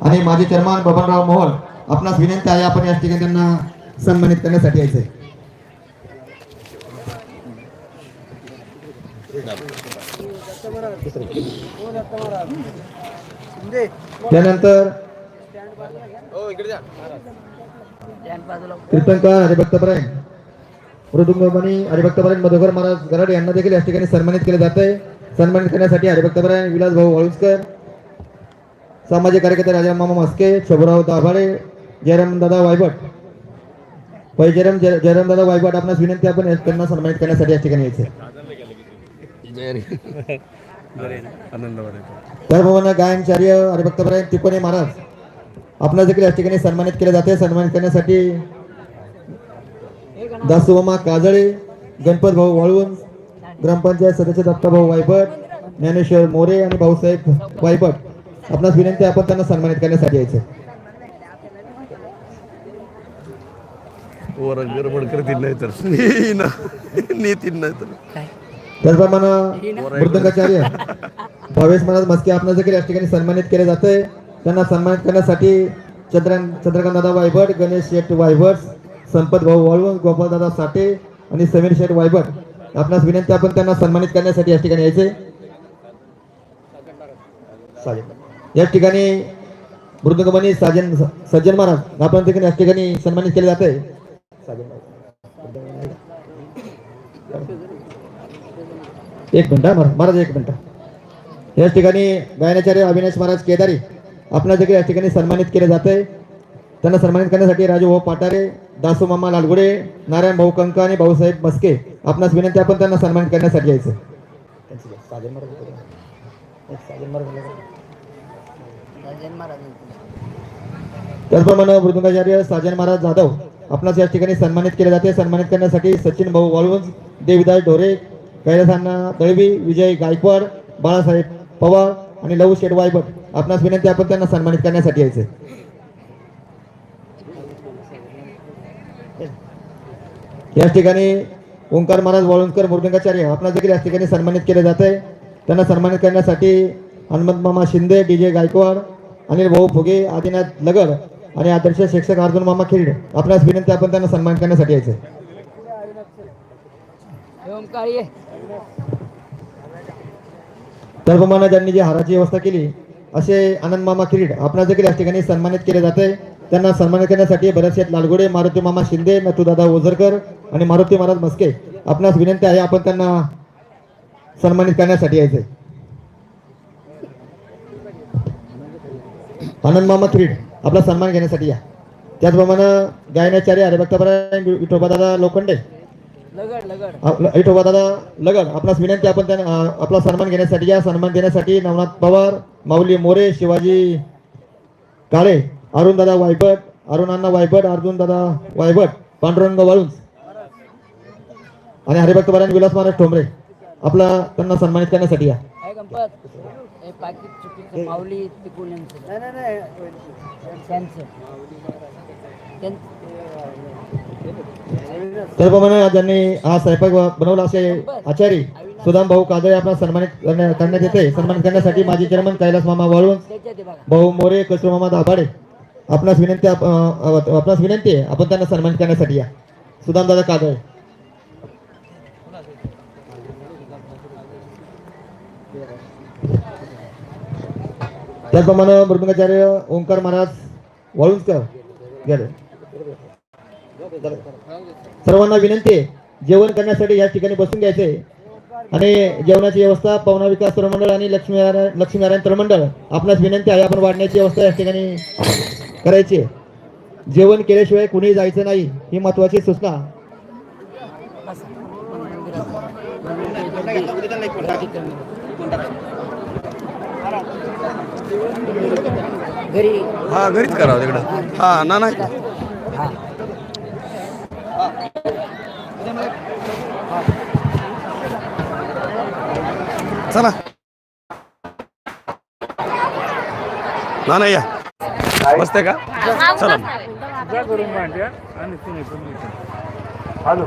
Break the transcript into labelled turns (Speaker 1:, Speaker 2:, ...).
Speaker 1: आणि माझे चेअरमॅन बबनराव मोहोळ आपणास विनंती आहे आपण या ठिकाणी त्यांना सन्मानित करण्यासाठी यायचंय. त्यानंतर कीर्तनकार हरिभक्तपरायण मृदुंगमणी हरिभक्तपरायण मधुकर महाराज गराड यांना देखील या ठिकाणी सन्मानित केले जात आहे सन्मानित करण्यासाठी हरिभक्तपरायण विलास भाऊ वाळुसकर सामाजिक कार्यकर्ते राजा मामा मस्के शोभराव दाभाडे जयराम दादा वायभट. पै जयराम जयराम दादा वायभट आपणास विनंती आपण त्यांना सन्मानित करण्यासाठी या ठिकाणी यायचे.
Speaker 2: आनंद
Speaker 1: त्याचप्रमाणे गायनचार्य हरिभक्तप्राय तिपणे महाराज आपणास देखील या ठिकाणी सन्मानित केले जाते. सन्मानित करण्यासाठी दासोमा काजळे गणपत भाऊ वाळवून ग्रामपंचायत सदस्य दत्ताभाऊ वायभट ज्ञानेश्वर मोरे आणि भाऊसाहेब वायपट आपणास विनंती आपण त्यांना सन्मानित करण्यासाठी यायचे.
Speaker 2: वर गडबड करतील नाही तर. नी ना नेतील नाही तर.
Speaker 1: त्याचप्रमाणे मृदंगाचार्य भावेश महाराज मस्के आपणास देखील या ठिकाणी सन्मानित केले जाते त्यांना सन्मानित करण्यासाठी चंद्रकांत चंद्रकांत दादा वायभट गणेश शेठ वायभट संपत भाऊ वाळवून गोपाल दादा साठे आणि समीर शेठ वायभट आपणास विनंती आपण त्यांना सन्मानित करण्यासाठी या ठिकाणी यायचे चालेल. या ठिकाणी मृदुंगमणी साजन सज्जन महाराज आपण देखील या ठिकाणी सन्मानित केले जाते. एक मिनिट महाराज एक मिनिट याच ठिकाणी गायनाचार्य अविनाश महाराज केदारी आपल्या देखील या ठिकाणी सन्मानित केले जाते. त्यांना सन्मानित करण्यासाठी राजू भाऊ पाटारे दासू मामा लालगुडे नारायण भाऊ कंक आणि भाऊसाहेब मस्के आपणास विनंती आपण त्यांना सन्मानित करण्यासाठी यायचं. त्याचप्रमाणे मृदुंगाचार्य साजन महाराज जाधव आपणास या ठिकाणी सन्मानित केले जाते. सन्मानित करण्यासाठी सचिन भाऊ वाळवंज देविदास ढोरे कैलासांना दळवी विजय गायकवाड बाळासाहेब पवार आणि लहू शेठ वायबट आपणास विनंती आपण त्यांना सन्मानित करण्यासाठी यायचे याच ठिकाणी ओंकार महाराज वाळुंजकर मृदुंगाचार्य आपणास देखील या ठिकाणी सन्मानित केले जाते. त्यांना सन्मानित करण्यासाठी हनुमंत मामा शिंदे डी जे गायकवाड अनिल भाऊ फुगे आदिनाथ लगड आणि आदर्श शिक्षक अर्जुन मामा खिरड. आपणास विनंती आपण त्यांना सन्मानित करण्यासाठी यायचे त्याचप्रमाणे ज्यांनी जी हाराची व्यवस्था केली असे आनंद मामा किरीट आपणास देखील या ठिकाणी सन्मानित केले जाते. त्यांना सन्मानित करण्यासाठी बरेचसे लालगुडे मारुती मामा शिंदे नथुदादा ओझरकर आणि मारुती महाराज मस्के. आपणास विनंती आहे आपण त्यांना सन्मानित करण्यासाठी यायचे आनंद मामा किरीट आपला सन्मान घेण्यासाठी या. त्याचप्रमाणे गायनाचार्य हरिभक्तपरायण विठोबादादा लोखंडे.
Speaker 3: लगड लगड.
Speaker 1: आपला- लगन आपणास विनंती आपण त्यांना आपला सन्मान घेण्यासाठी या. सन्मान देण्यासाठी नवनाथ पवार माऊली मोरे शिवाजी काळे अरुण दादा वायबट अरुण अण्णा वायबट अर्जुन दादा वायबट पांडुरंग वाळुंज. आणि हरिभक्त परायण विलास महाराज ठोंबरे. आपला त्यांना सन्मानित करण्यासाठी या.
Speaker 3: आहे गणपत? हे पाकिट चुकीचं माऊली तिकून यांचं. त्यांचं. त्यां-
Speaker 1: त्याचप्रमाणे ज्यांनी हा स्वयंपाक बनवला असे आचारी सुदाम भाऊ कादळे आपला सन्मानित करण्या- करण्यात येते. सन्मानित करण्यासाठी माजी चेअरमन कैलास मामा
Speaker 3: बघा.
Speaker 1: भाऊ मोरे कचरू मामा दाभाडे. आपणास विनंती आपणास विनंती आहे आपण त्यांना सन्मानित करण्यासाठी या. सुदाम दादा कादळे. त्याचप्रमाणे मृदंगाचार्य ओंकार महाराज वाळुंजकर गेले सर्वांना विनंती आहे जेवण करण्यासाठी या ठिकाणी बसून घ्यायचे आणि जेवणाची व्यवस्था पवना विकास तरमंडळ आणि लक्ष्मीनारायण लक्ष्मीनारायण तरमंडळ आपणास विनंती आहे आपण वाढण्याची व्यवस्था या ठिकाणी करायची जेवण केल्याशिवाय कुणी जायचं नाही ही महत्वाची सूचना
Speaker 3: घरी?
Speaker 2: हा घरीच करावं तिकडं. हा ना नाही
Speaker 3: हा.
Speaker 2: चला. ना नाही या. बसते का? चला.
Speaker 4: हॅलो.